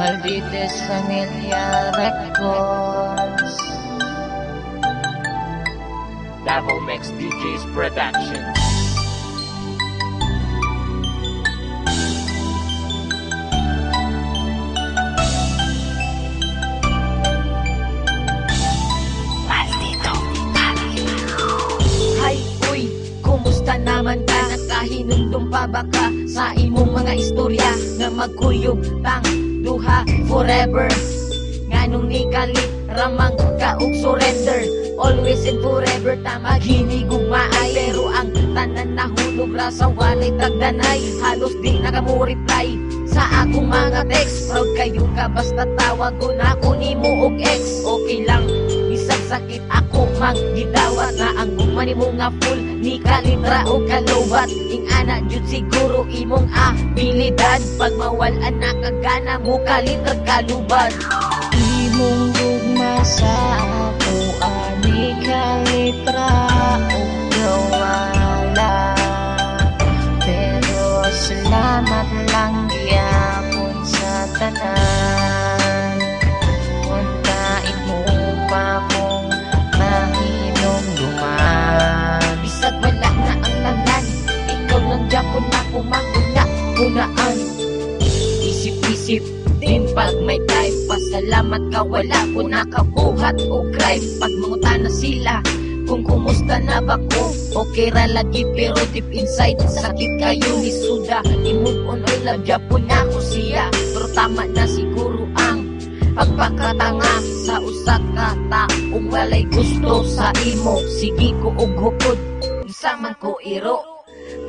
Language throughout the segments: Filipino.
Maldites Familia Records Davao Mix DJs Productions. Naman ka? Nakahinundong pa ba ka sa imong mga istorya nga magkuyog tang duha forever? Nganong ni kalit ramang ka og surrender. Always and forever ta maghinigugmaay Pero ang tanan nahulog ra sa walay tagdanay. Halos di nakamureply sa akong mga text Proud kayo ka basta tawag ko na ako nimo og ex. Okay lang sakit ako manggidawat na ang gumani mo nga full ni kalitra o kalubat ing ana jud siguro imong abilidad. Pag mawalan na kagana mo kalitra kalubad Imong gugma sa ako ani kalitra o gawala Pero salamat lang gyapon sa tanan pag may time pasalamat ka wala ko nakabuhat. O crime pag mangutan na sila. Kung kumusta na ba ko? Okay ra lagi pero deep inside Sakit kayo ni Suda. I-move on or love Japon na ko siya. Pero tama na siguro ang Pagpakatanga sa usa ka taong walay gusto sa imo. Sige ko og hukod Isa man ko iro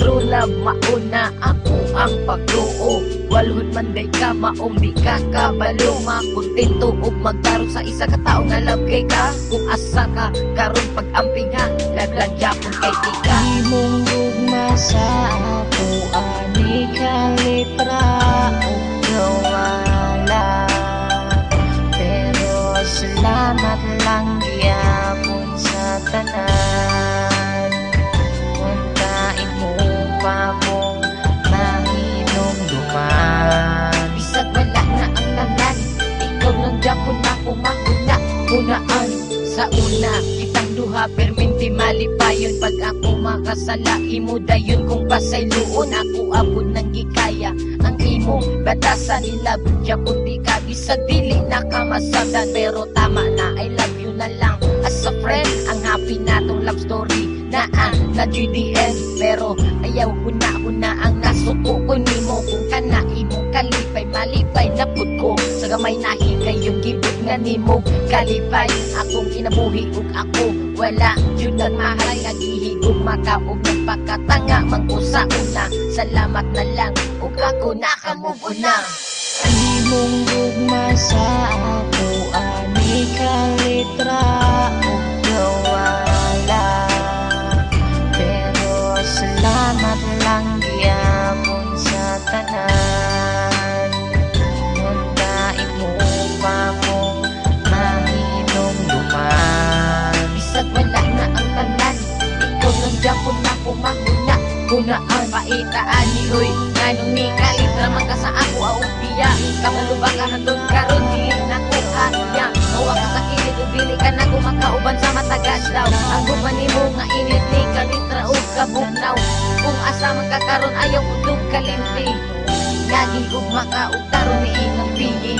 True love mauna ako ang pagtuo Walhod man day ka maong di ka kabalo. Makontento og magtaro sa isa ka tao nga love kay ka. Kung asa ka karon pag-amping ha. Laglag yapon kay tika Imong gugma sa ako ani kalitra Hunaan sa una Kitang duha perminti malipayon. Pag ako makasala imo dayon Kung pasay luon. Ako abot ng gikaya Ang imo batasan nila Japon di ka bisag dili na kamasabdan Pero tama na I love you na lang. As a friend ang happy natong love story. Na ang na GDN Pero ayaw ko na una ang nasuko. Ko nimo Kung kana imong kalipay malipay na pud ko. Sa gamay kayong gibot nga nimo kalipay. Akong kinabuhi ug ako wala. Yun ang mahal Nagihigog makaog nagpakatanga Mangko sa una. Salamat na lang ug ako nakamove na. Imong gugma sa Paitaan ni Uy Nganong ni kalitra man ka sa ako aong piya Kamalo ba ka handog karon dili na ko kanya Mawa ka sa kilit ug dili ka na kumakauban sa matagas daw. Ang guban mo nga init ni kalitra ug kabugnaw. Kung asa man ka karon ayaw ko dug kalimti. Lagi ug makaugtaro ni inang piyi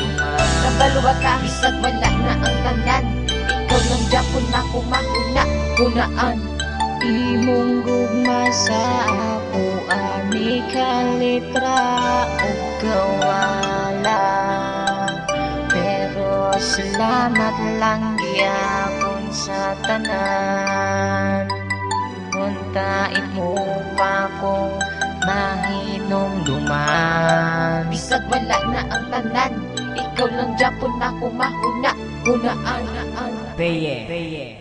Kabalo ba ka bisag wala na ang tanan Ikaw lang Japon na kumahuna Hunaan Imong gugma sa ako ani kalitra o gawala. Pero salamat lang gyapon sa tanan. Untain mo pa kong mahinom duman. Bisag wala na ang tanan Ikaw lang Japon na kumahuna Hunaan Beye.